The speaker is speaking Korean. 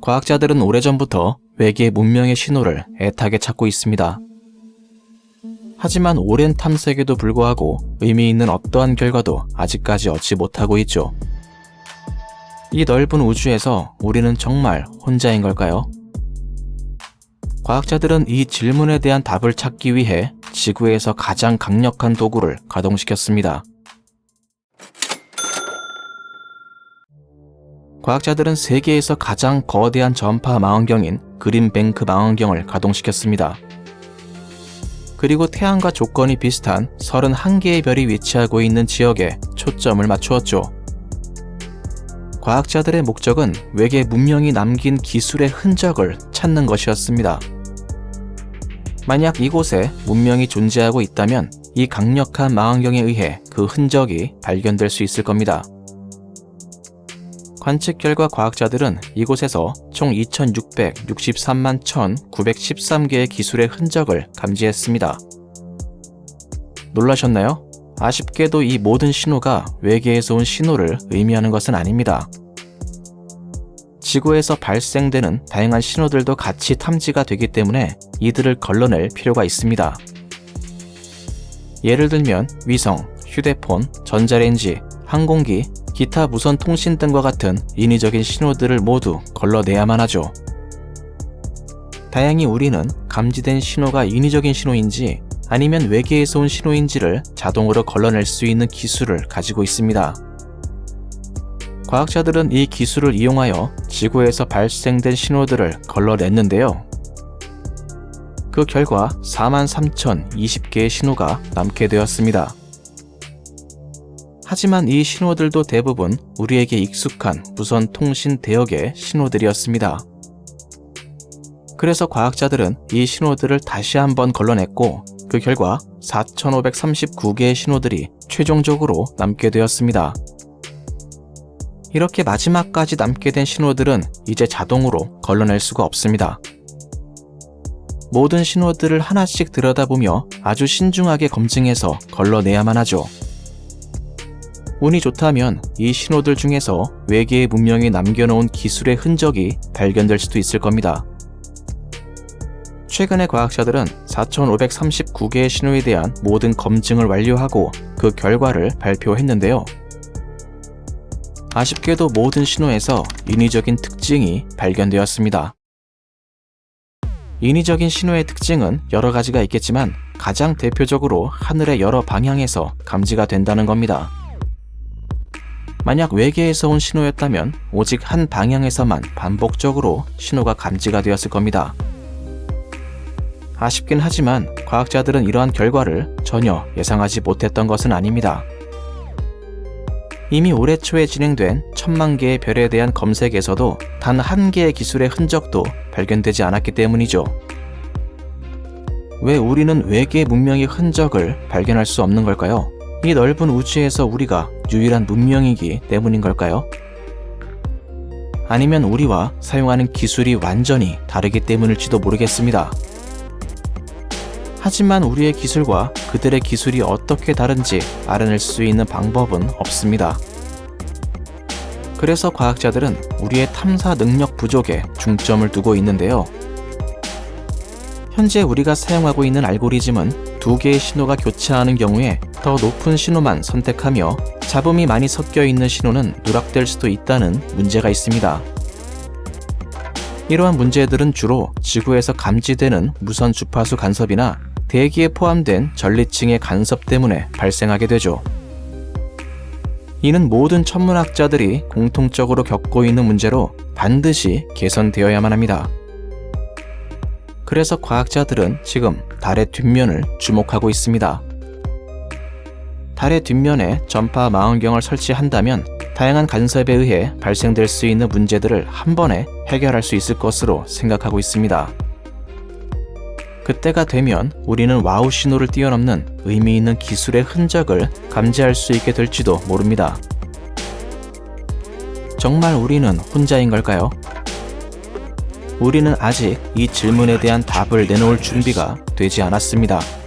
과학자들은 오래전부터 외계 문명의 신호를 애타게 찾고 있습니다. 하지만 오랜 탐색에도 불구하고 의미 있는 어떠한 결과도 아직까지 얻지 못하고 있죠. 이 넓은 우주에서 우리는 정말 혼자인 걸까요? 과학자들은 이 질문에 대한 답을 찾기 위해 지구에서 가장 강력한 도구를 가동시켰습니다. 과학자들은 세계에서 가장 거대한 전파 망원경인 그린뱅크 망원경을 가동시켰습니다. 그리고 태양과 조건이 비슷한 31개의 별이 위치하고 있는 지역에 초점을 맞추었죠. 과학자들의 목적은 외계 문명이 남긴 기술의 흔적을 찾는 것이었습니다. 만약 이곳에 문명이 존재하고 있다면 이 강력한 망원경에 의해 그 흔적이 발견될 수 있을 겁니다. 관측 결과 과학자들은 이곳에서 총 2663만 1913개의 기술의 흔적을 감지했습니다. 놀라셨나요? 아쉽게도 이 모든 신호가 외계에서 온 신호를 의미하는 것은 아닙니다. 지구에서 발생되는 다양한 신호들도 같이 탐지가 되기 때문에 이들을 걸러낼 필요가 있습니다. 예를 들면 위성, 휴대폰, 전자레인지, 항공기, 기타 무선 통신 등과 같은 인위적인 신호들을 모두 걸러내야만 하죠. 다행히 우리는 감지된 신호가 인위적인 신호인지 아니면 외계에서 온 신호인지를 자동으로 걸러낼 수 있는 기술을 가지고 있습니다. 과학자들은 이 기술을 이용하여 지구에서 발생된 신호들을 걸러냈는데요. 그 결과 43,020개의 신호가 남게 되었습니다. 하지만 이 신호들도 대부분 우리에게 익숙한 무선 통신 대역의 신호들이었습니다. 그래서 과학자들은 이 신호들을 다시 한번 걸러냈고 그 결과 4,539개의 신호들이 최종적으로 남게 되었습니다. 이렇게 마지막까지 남게 된 신호들은 이제 자동으로 걸러낼 수가 없습니다. 모든 신호들을 하나씩 들여다보며 아주 신중하게 검증해서 걸러내야만 하죠. 운이 좋다면 이 신호들 중에서 외계의 문명이 남겨놓은 기술의 흔적이 발견될 수도 있을 겁니다. 최근에 과학자들은 4,539개의 신호에 대한 모든 검증을 완료하고 그 결과를 발표했는데요. 아쉽게도 모든 신호에서 인위적인 특징이 발견되었습니다. 인위적인 신호의 특징은 여러 가지가 있겠지만 가장 대표적으로 하늘의 여러 방향에서 감지가 된다는 겁니다. 만약 외계에서 온 신호였다면 오직 한 방향에서만 반복적으로 신호가 감지가 되었을 겁니다. 아쉽긴 하지만 과학자들은 이러한 결과를 전혀 예상하지 못했던 것은 아닙니다. 이미 올해 초에 진행된 천만 개의 별에 대한 검색에서도 단 한 개의 기술의 흔적도 발견되지 않았기 때문이죠. 왜 우리는 외계 문명의 흔적을 발견할 수 없는 걸까요? 이 넓은 우주에서 우리가 유일한 문명이기 때문인 걸까요? 아니면 우리와 사용하는 기술이 완전히 다르기 때문일지도 모르겠습니다. 하지만 우리의 기술과 그들의 기술이 어떻게 다른지 알아낼 수 있는 방법은 없습니다. 그래서 과학자들은 우리의 탐사 능력 부족에 중점을 두고 있는데요. 현재 우리가 사용하고 있는 알고리즘은 두 개의 신호가 교차하는 경우에 더 높은 신호만 선택하며 잡음이 많이 섞여 있는 신호는 누락될 수도 있다는 문제가 있습니다. 이러한 문제들은 주로 지구에서 감지되는 무선 주파수 간섭이나 대기에 포함된 전리층의 간섭 때문에 발생하게 되죠. 이는 모든 천문학자들이 공통적으로 겪고 있는 문제로 반드시 개선되어야만 합니다. 그래서 과학자들은 지금 달의 뒷면을 주목하고 있습니다. 달의 뒷면에 전파 망원경을 설치한다면 다양한 간섭에 의해 발생될 수 있는 문제들을 한 번에 해결할 수 있을 것으로 생각하고 있습니다. 그때가 되면 우리는 와우 신호를 뛰어넘는 의미 있는 기술의 흔적을 감지할 수 있게 될지도 모릅니다. 정말 우리는 혼자인 걸까요? 우리는 아직 이 질문에 대한 답을 내놓을 준비가 되지 않았습니다.